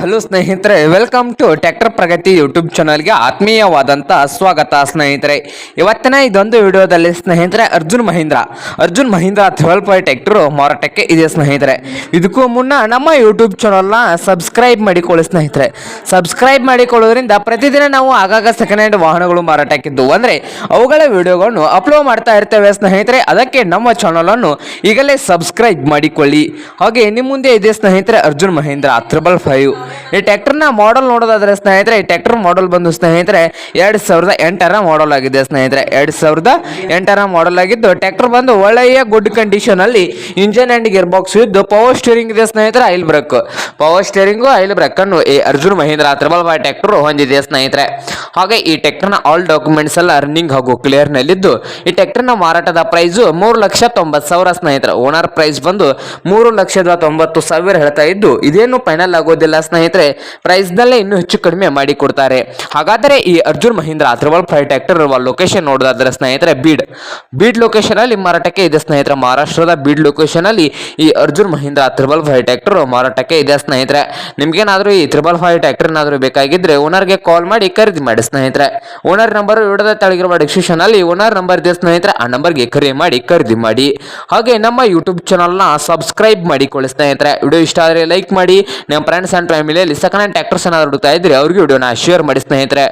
Hello ಸ್ನೇಹಿತರೆ. Welcome to tractor Pragati YouTube ಚಾನಲ್ಗೆ ಆತ್ಮೀಯವಾದಂಥ ಸ್ವಾಗತ, ಸ್ನೇಹಿತರೆ. ಇವತ್ತಿನ ಇದೊಂದು ವಿಡಿಯೋದಲ್ಲಿ, ಸ್ನೇಹಿತರೆ, Arjun Mahindra. Arjun Mahindra twelve point tractor ಮಾರಾಟಕ್ಕೆ ಇದೆ, ಸ್ನೇಹಿತರೆ. ಇದಕ್ಕೂ ಮುನ್ನ ನಮ್ಮ ಯೂಟ್ಯೂಬ್ ಚಾನಲ್ನ ಸಬ್ಸ್ಕ್ರೈಬ್ ಮಾಡಿಕೊಳ್ಳಿ, ಸ್ನೇಹಿತರೆ. ಸಬ್ಸ್ಕ್ರೈಬ್ ಮಾಡಿಕೊಳ್ಳೋದ್ರಿಂದ ಪ್ರತಿದಿನ ನಾವು ಆಗಾಗ ಸೆಕೆಂಡ್ ಹ್ಯಾಂಡ್ ವಾಹನಗಳು ಮಾರಾಟಕ್ಕಿದ್ದು. ಅಂದರೆ, ಅವುಗಳ ವಿಡಿಯೋಗಳನ್ನು ಅಪ್ಲೋಡ್ ಮಾಡ್ತಾ ಇರ್ತೇವೆ, ಸ್ನೇಹಿತರೆ. ಅದಕ್ಕೆ ನಮ್ಮ ಚಾನಲನ್ನು ಈಗಲೇ ಸಬ್ಸ್ಕ್ರೈಬ್ ಮಾಡಿಕೊಳ್ಳಿ. ಹಾಗೆ ನಿಮ್ಮ ಮುಂದೆ ಇದೆ, ಸ್ನೇಹಿತರೆ, ಅರ್ಜುನ್ ಮಹೇಂದ್ರ ತ್ರಿಬಲ್ ಫೈವ್ ಈ ಟ್ಯಾಕ್ಟರ್ನ ಮಾಡಲ್ ನೋಡೋದಾದ್ರೆ ಸ್ನೇಹಿತರೆ, ಈ ಟ್ರ್ಯಾಕ್ಟರ್ ಮಾಡಲ್ ಬಂದು ಸ್ನೇಹಿತರೆ, ಎರಡು ಸಾವಿರದ ಎಂಟರ ಮಾಡಲ್ ಆಗಿದೆ ಸ್ನೇಹಿತರೆ. ಎರಡು ಸಾವಿರದ ಎಂಟರ ಮಾಡಲ್ ಆಗಿದ್ದು, ಟ್ರ್ಯಾಕ್ಟರ್ ಬಂದು ಒಳ್ಳೆಯ ಗುಡ್ ಕಂಡೀಷನ್ ಅಲ್ಲಿ ಇಂಜಿನ್ ಅಂಡ್ ಗೇರ್ ಬಾಕ್ಸ್ ಇದ್ದು ಪವರ್ ಸ್ಟೀರಿಂಗ್ ಇದೆ ಸ್ನೇಹಿತರೆ oil brake power steering oil brake ಅನ್ನು ಈ ಅರ್ಜುನ್ ಮಹೇಂದ್ರ ತ್ರಿಬಲ್ ಬಾಯ್ ಟ್ರ್ಯಾಕ್ಟರ್ ಹೊಂದಿದೆ ಸ್ನೇಹಿತರೆ. ಹಾಗೆ ಈ ಟ್ಯಾಕ್ಟರ್ನ ಆಲ್ ಡಾಕ್ಯುಮೆಂಟ್ಸ್ ಎಲ್ಲ ಅರ್ನಿಂಗ್ ಹಾಗೂ ಕ್ಲಿಯರ್ ನಲ್ಲಿದ್ದು, ಈ ಟ್ಯಾಕ್ಟರ್ನ ಮಾರಾಟದ ಪ್ರೈಸು ಮೂರು ಲಕ್ಷ ತೊಂಬತ್ತು ಸಾವಿರ ಸ್ನೇಹಿತರೆ. ಓನರ್ ಪ್ರೈಸ್ ಬಂದು ಮೂರು ಲಕ್ಷದ ತೊಂಬತ್ತು ಸಾವಿರ ಹೇಳ್ತಾ ಇದ್ದು, ಇದೇನು ಫೈನಲ್ ಆಗೋದಿಲ್ಲ ಸ್ನೇಹಿತರೆ. ಪ್ರೈಸ್ ನಲ್ಲೇ ಇನ್ನೂ ಹೆಚ್ಚು ಕಡಿಮೆ ಮಾಡಿ ಕೊಡ್ತಾರೆ. ಹಾಗಾದರೆ ಈ Arjun Mahindra triple five tractor location ನೋಡೋದಾದರೆ ಸ್ನೇಹಿತರೆ ಬೀಡ್. ಬೀಡ್ ಲೊಕೇಶನ್ ಅಲ್ಲಿ ಮಾರಾಟಕ್ಕೆ ಇದೆ ಸ್ನೇಹಿತರೆ. ಮಹಾರಾಷ್ಟ್ರದ ಬೀಡ್ ಲೊಕೇಶನ್ ಅಲ್ಲಿ ಈ Arjun Mahindra triple five tractor ಮಾರಾಟಕ್ಕೆ ಇದೆ ಸ್ನೇಹಿತರೆ. ನಿಮ್ಗೇನಾದರೂ ಈ ತ್ರಿಬಲ್ ಫೈವ್ ಟ್ರ್ಯಾಕ್ಟರ್ ಏನಾದರೂ ಬೇಕಾಗಿದ್ರೆ ಓನರ್ಗೆ ಕಾಲ್ ಮಾಡಿ ಖರೀದಿ ಮಾಡಿ ಸ್ನೇಹಿತರೆ. ಓನರ್ ನಂಬರ್ ವಿಡದ ತೆಳಗಿರುವ ಡಿಸ್ಕ್ರಿಪ್ಷನ್ ಅಲ್ಲಿ ಓನರ್ ನಂಬರ್ ಇದೆ ಸ್ನೇಹಿತರೆ. ಆ ನಂಬರ್ಗೆ ಕರೆ ಮಾಡಿ ಖರೀದಿ ಮಾಡಿ. ಹಾಗೆ ನಮ್ಮ ಯೂಟ್ಯೂಬ್ ಚಾನಲ್ನ ಸಬ್ಸ್ಕ್ರೈಬ್ ಮಾಡಿಕೊಳ್ಳಿ ಸ್ನೇಹಿತರೆ. ವಿಡಿಯೋ ಇಷ್ಟ ಆದರೆ ಲೈಕ್ ಮಾಡಿ. ನಿಮ್ಮ ಫ್ರೆಂಡ್ಸ್ ಆ್ಯಂಡ್ ಫ್ಯಾಮಿಲಿಯಲ್ಲಿ ಸೆಕೆಂಡ್ ಹ್ಯಾಂಡ್ ಟ್ರ್ಯಾಕ್ಟರ್ಸ್ ಏನಾದ್ರು ಹುಡುಕ್ತಾ ಇದ್ರೆ ಅವ್ರಿಗೆ ವಿಡಿಯೋನ ಶೇರ್ ಮಾಡಿ ಸ್ನೇಹಿತರೆ.